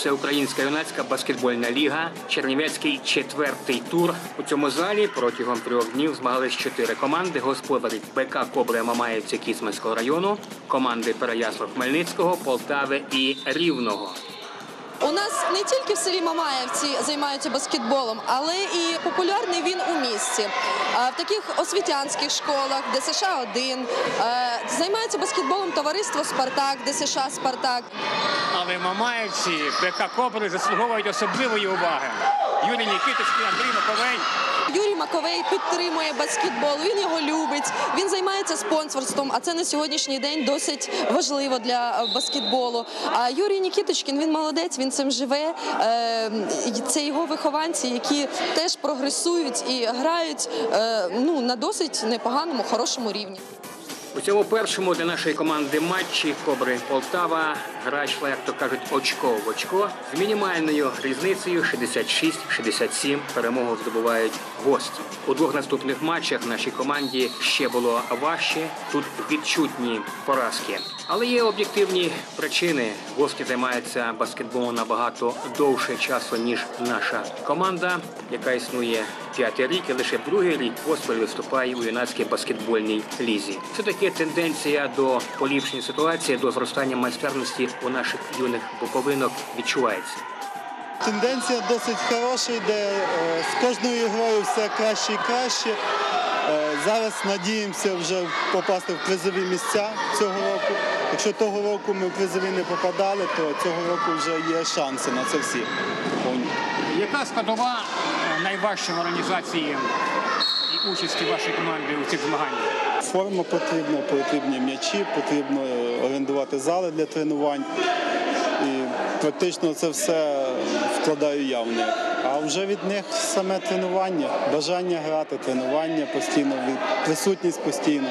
Всеукраїнська юнацька баскетбольна ліга, Чернівецький четвертий тур. У цьому залі протягом трьох днів змагались чотири команди. Господарі БК Кобри Мамаївці Кіцманського району, команди Переяслав Хмельницького, Полтави і Рівного. У нас не тільки в селі Мамаєвці займаються баскетболом, але і популярний він у місті. В таких освітянських школах, ДСШ 1 займається баскетболом товариство Спартак, ДСШ Спартак. Але Мамаєвці, БК Кобри заслуговують особливої уваги. Юрій Нікітовський, Андрій Маковей. Юрій Маковей підтримує баскетбол. Він його любить. Він займається спонсорством. А це на сьогоднішній день досить важливо для е, баскетболу. А Юрій Нікіточкін він молодець, він цим живе. Е, Це його вихованці, які теж прогресують і грають е, ну на досить непоганому, хорошому рівні. У цьому першому для нашої команди матчі Кобри Полтава гра йшла, як то кажуть, очко в очко з мінімальною різницею 66-67 перемогу здобувають гості. У двох наступних матчах нашій команді ще було важче. Тут відчутні поразки. Але є об'єктивні причини. Гості займаються баскетболом набагато довше часу, ніж наша команда, яка існує п'ятий рік і лише другий рік поспіль виступає у юнацькій баскетбольній лізі. Це таки тенденція до поліпшення ситуації, до зростання майстерності у наших юних буковинок відчувається. Тенденція досить хороша йде. е, З кожною грою все краще і краще. Е, Зараз надіємося вже попасти в призові місця цього року. Якщо того року ми в призові не попадали, то цього року вже є шанси на це всі. Яка складова найважча в організації і участі вашої команди у цих змаганнях? Форма потрібна, потрібні м'ячі, потрібно орендувати зали для тренувань. І практично це все вкладаю я в них. А вже від них саме тренування, бажання грати, тренування постійно, присутність постійно.